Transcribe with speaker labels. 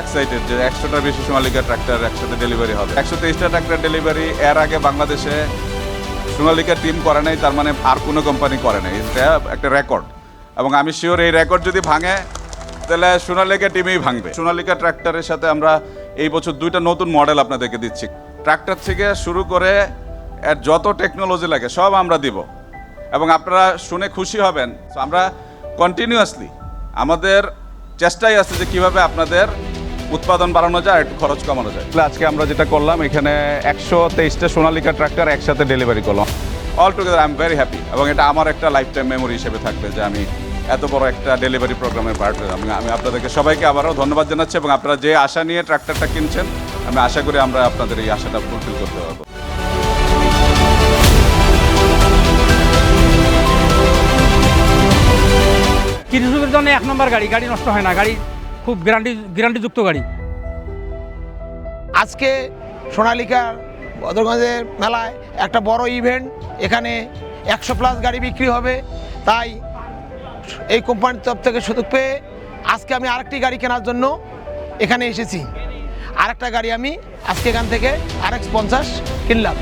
Speaker 1: Excited যে একশোটার বেশি সোনালিকা ট্রাক্টর একসাথে ডেলিভারি হবে। একশো তেইশটা ট্রাক্টর ডেলিভারি এর আগে বাংলাদেশে সোনালিকা টিম করে নাই, তার মানে আর কোনো কোম্পানি করে নাই। এটা একটা রেকর্ড এবং আমি শিওর এই রেকর্ড যদি ভাঙে, তাহলে সোনালিকা টিমেই ভাঙবে। সোনালিকা ট্রাক্টরের সাথে আমরা এই বছর দুইটা নতুন মডেল আপনাদেরকে দিচ্ছি। ট্রাক্টর থেকে শুরু করে এর যত টেকনোলজি লাগে, সব আমরা দিব। এবং আপনারা শুনে খুশি হবেন। আমরা কন্টিনিউয়াসলি আমাদের চেষ্টাই আছে যে কীভাবে আপনাদের উৎপাদন বাড়ানো যায়, একটু খরচ কমানো যায়। আজকে আমরা যেটা করলাম, এখানে একশো তেইশটা সোনালিকা ট্রাক্টর একসাথে ডেলিভারি করলাম। All together I am very happy এবং এটা আমার একটা লাইফ টাইম মেমোরি হিসেবে থাকবে যে আমি এত বড় একটা ডেলিভারি প্রোগ্রামের পার্ট হলাম আমি আপনাদেরকে সবাইকে আবারও ধন্যবাদ জানাচ্ছি এবং আপনারা যে আশা নিয়ে ট্রাক্টরটা কিনছেন, আমি আশা করি আমরা আপনাদের এই আশাটা ফুলফিল করতে পারব।
Speaker 2: কৃষকের জন্য এক নম্বর গাড়ি গাড়ি নষ্ট হয় না, গাড়ি খুব গ্যারান্টি, গ্যারান্টিযুক্ত গাড়ি।
Speaker 3: আজকে সোনালিকার বদরগঞ্জের মেলায় একটা বড় ইভেন্ট এখানে একশো প্লাস গাড়ি বিক্রি হবে। তাই এই কোম্পানির তরফ থেকে সুযোগ পেয়ে আজকে আমি আরেকটি গাড়ি কেনার জন্য এখানে এসেছি। আরেকটা গাড়ি আমি আজকে এখান থেকে আর এক্স পঞ্চাশ কিনলাম।